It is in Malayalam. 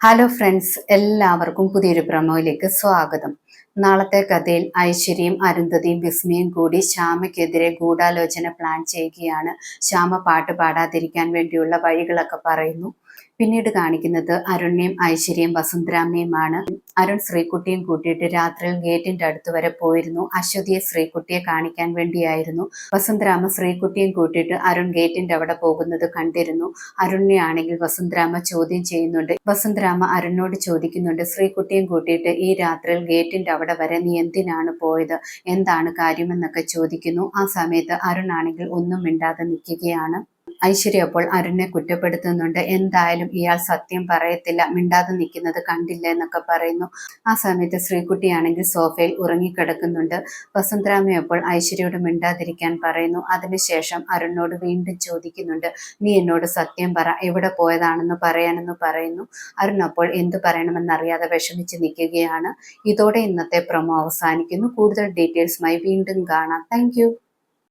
ഹലോ ഫ്രണ്ട്സ് എല്ലാവർക്കും പുതിയൊരു പ്രമോയിലേക്ക് സ്വാഗതം. നാളത്തെ കഥയിൽ ഐശ്വര്യയും അരുന്ധതിയും വിസ്മയും കൂടി ശ്യാമയ്ക്കെതിരെ ഗൂഢാലോചന പ്ലാൻ ചെയ്യുകയാണ്. ശ്യാമ പാട്ട് പാടാതിരിക്കാൻ വേണ്ടിയുള്ള വഴികളൊക്കെ പറയുന്നു. പിന്നീട് കാണിക്കുന്നത് അരുണ്യം ഐശ്വര്യം വസുന്ധരാമ്മയുമാണ്. അരുൺ ശ്രീകുട്ടിയും കൂട്ടിയിട്ട് രാത്രിയിൽ ഗേറ്റിന്റെ അടുത്ത് വരെ പോയിരുന്നു. അശ്വതിയെ ശ്രീകുട്ടിയെ കാണിക്കാൻ വേണ്ടിയായിരുന്നു. വസന്തരാമ ശ്രീകുട്ടിയും കൂട്ടിയിട്ട് അരുൺ ഗേറ്റിന്റെ അവിടെ പോകുന്നത് കണ്ടിരുന്നു. അരുണിനെ വസന്തരാമ ചോദ്യം ചെയ്യുന്നുണ്ട്. വസന്തരാമ അരുണിനോട് ചോദിക്കുന്നുണ്ട് ശ്രീകുട്ടിയും കൂട്ടിയിട്ട് ഈ രാത്രിയിൽ ഗേറ്റിന്റെ അവിടെ വരെ നീ എന്തിനാണ് പോയത്? എന്താണ് കാര്യമെന്നൊക്കെ ചോദിക്കുന്നു. ആ സമയത്ത് അരുൺ ആണെങ്കിൽ ഒന്നും മിണ്ടാതെ നിൽക്കുകയാണ്. ഐശ്വര്യ അപ്പോൾ അരുണിനെ കുറ്റപ്പെടുത്തുന്നുണ്ട്. എന്തായാലും ഇയാൾ സത്യം പറയത്തില്ല. മിണ്ടാതെ നിൽക്കുന്നത് കണ്ടില്ല എന്നൊക്കെ പറയുന്നു. ആ സമയത്ത് ശ്രീകുട്ടിയാണെങ്കിൽ സോഫയിൽ ഉറങ്ങിക്കിടക്കുന്നുണ്ട്. വസന്തരാമയപ്പോൾ ഐശ്വര്യയോട് മിണ്ടാതിരിക്കാൻ പറയുന്നു. അതിനുശേഷം അരുണിനോട് വീണ്ടും ചോദിക്കുന്നുണ്ട്. നീ എന്നോട് സത്യം പറ. എവിടെ പോയതാണെന്ന് പറയാനെന്ന് പറയുന്നു. അരുൺ അപ്പോൾ എന്ത് പറയണമെന്നറിയാതെ വിഷമിച്ച് നിൽക്കുകയാണ്. ഇതോടെ ഇന്നത്തെ പ്രൊമോ അവസാനിക്കുന്നു. കൂടുതൽ ഡീറ്റെയിൽസുമായി വീണ്ടും കാണാം. താങ്ക്